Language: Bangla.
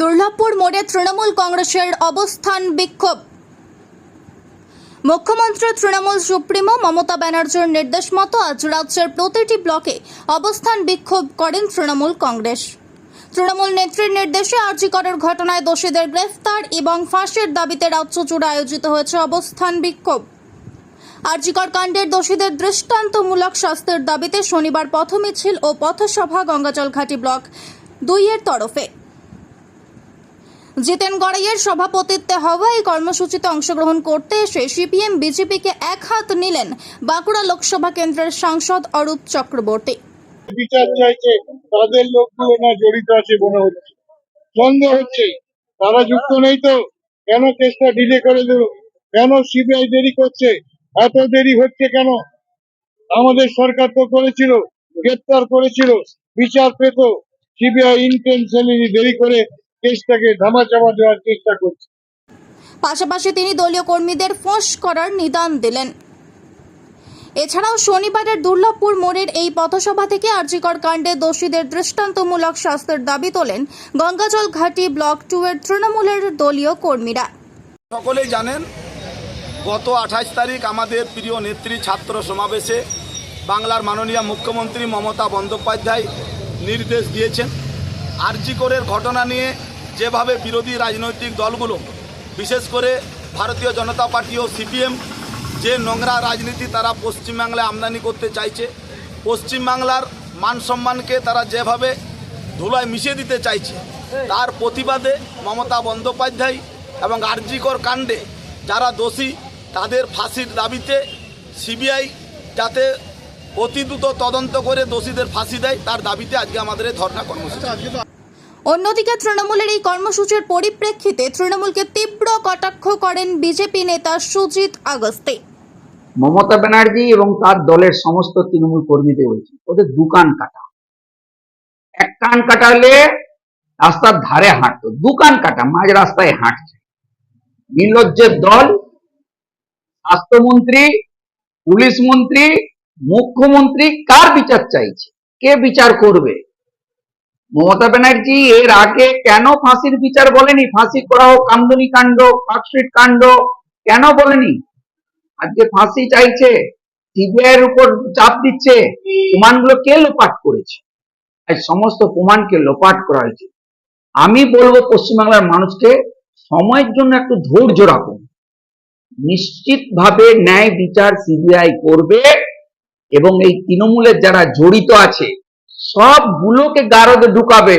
দুর্লভপুর মোড়ে তৃণমূল কংগ্রেসের অবস্থান বিক্ষোভ। মুখ্যমন্ত্রী তৃণমূল সুপ্রিমো মমতা ব্যানার্জির নির্দেশ মতো আজ রাজ্যের প্রতিটি ব্লকে অবস্থান বিক্ষোভ করেন তৃণমূল কংগ্রেস। তৃণমূল নেত্রীর নির্দেশে আর্জিকরের ঘটনায় দোষীদের গ্রেফতার এবং ফাঁসির দাবিতে রাজ্য জুড়ে আয়োজিত হয়েছে অবস্থান বিক্ষোভ। আরজিকর কাণ্ডের দোষীদের দৃষ্টান্তমূলক শাস্তির দাবিতে শনিবার পথ মিছিল ও পথসভা গঙ্গাজল ঘাটি ব্লক দুইয়ের তরফে। জিতেন গড়াইয়ের সভাপতিত্বে হওয়া এই কর্মসূচিতে অংশগ্রহণ করতে এসে সিপিএম, বিজেপিকে এক হাত নিলেন বাঁকুড়া লোকসভা কেন্দ্রের সাংসদ অরূপ চক্রবর্তী। বিচার চাইছে, তাদের লোকগুলো না জড়িত আছে মনে হচ্ছে। সন্দেহ হচ্ছে। তারা যুক্ত নেই তো। কেন কেসটা ডিলে করে দিল কেন সিবিআই দেরি করছে? এত দেরি হচ্ছে কেন? আমাদের সরকার তো করেছিল, গ্রেপ্তার করেছিল। বিচার পেত। সিবিআই ইন্টেনশনালি দেরি করে কেসটাকে ধামাচাপা দেওয়ার চেষ্টা করছে। পাশাপাশি তিনি দলীয় কর্মীদের ফোঁস করার নিদান দিলেন। এছাড়াও শনিবারের দুর্লভপুর মোড়ের এই পথসভা থেকে আরজিকর কাণ্ডে দোষীদের দৃষ্টান্তমূলক শাস্তির দাবি তোলেন গঙ্গাজল ঘাটি ব্লক টু এর তৃণমূলের দলীয় কর্মীরা। সকলেই জানেন গত আঠাশ তারিখ আমাদের প্রিয় নেত্রী ছাত্র সমাবেশে বাংলার মাননীয় মুখ্যমন্ত্রী মমতা বন্দ্যোপাধ্যায় নির্দেশ দিয়েছেন। আরজিকরের ঘটনা নিয়ে যেভাবে বিরোধী রাজনৈতিক দলগুলো, বিশেষ করে ভারতীয় জনতা পার্টি ও সিপিএম, যে নোংরা রাজনীতি তারা পশ্চিমবাংলায় আমদানি করতে চাইছে, পশ্চিমবাংলার মান সম্মানকে তারা যেভাবে ধুলায় মিশিয়ে দিতে চাইছে, তার প্রতিবাদে মমতা বন্দ্যোপাধ্যায় এবং আরজিকর কাণ্ডে যারা দোষী, তাদের ফাঁসির দাবিতে সিবিআই যাতে অতি দ্রুত তদন্ত করে দোষীদের ফাঁসি দেয়, তার দাবিতে আজকে আমাদের এই ধর্ণা কর্মসূচি। অন্যদিকে তৃণমূলের এই কর্মসূচির পরিপ্রেক্ষিতে তৃণমূলকে তীব্র কটাক্ষ করেন বিজেপি নেতা সুজিত আগস্তে। মমতা ব্যানার্জি এবং তার দলের সমস্ত তৃণমূল কর্মীদের বলছি, ওদের দোকান কাটা। এক কান কাটালে রাস্তার ধারে হাঁটতো দোকান কাটা, মাঝ রাস্তায় হাঁটছে। নির্লজ্জের দল, স্বাস্থ্যমন্ত্রী, পুলিশ মন্ত্রী, মুখ্যমন্ত্রী, কার বিচার চাইছে? কে বিচার করবে? মমতা ব্যানার্জি এর আগে কেন ফাঁসির বিচার বলেনি? ফাঁসি করা হোক, কামদুনি কাণ্ড পার্কস্ট্রিট কাণ্ড, কেন বলেনি? আজকে ফাঁসি চাইছে, সিবিআই এর উপর চাপ দিচ্ছে, প্রমাণগুলো কে লোপাট করেছে? এই সমস্ত প্রমাণকে লোপাট করা হয়েছে। আমি বলব পশ্চিমবাংলার মানুষকে সময়ের জন্য একটু ধৈর্য রাখুন। নিশ্চিতভাবে ন্যায় বিচার সিবিআই করবে এবং এই তৃণমূলের যারা জড়িত আছে সবগুলোকে গারদে ঢুকাবে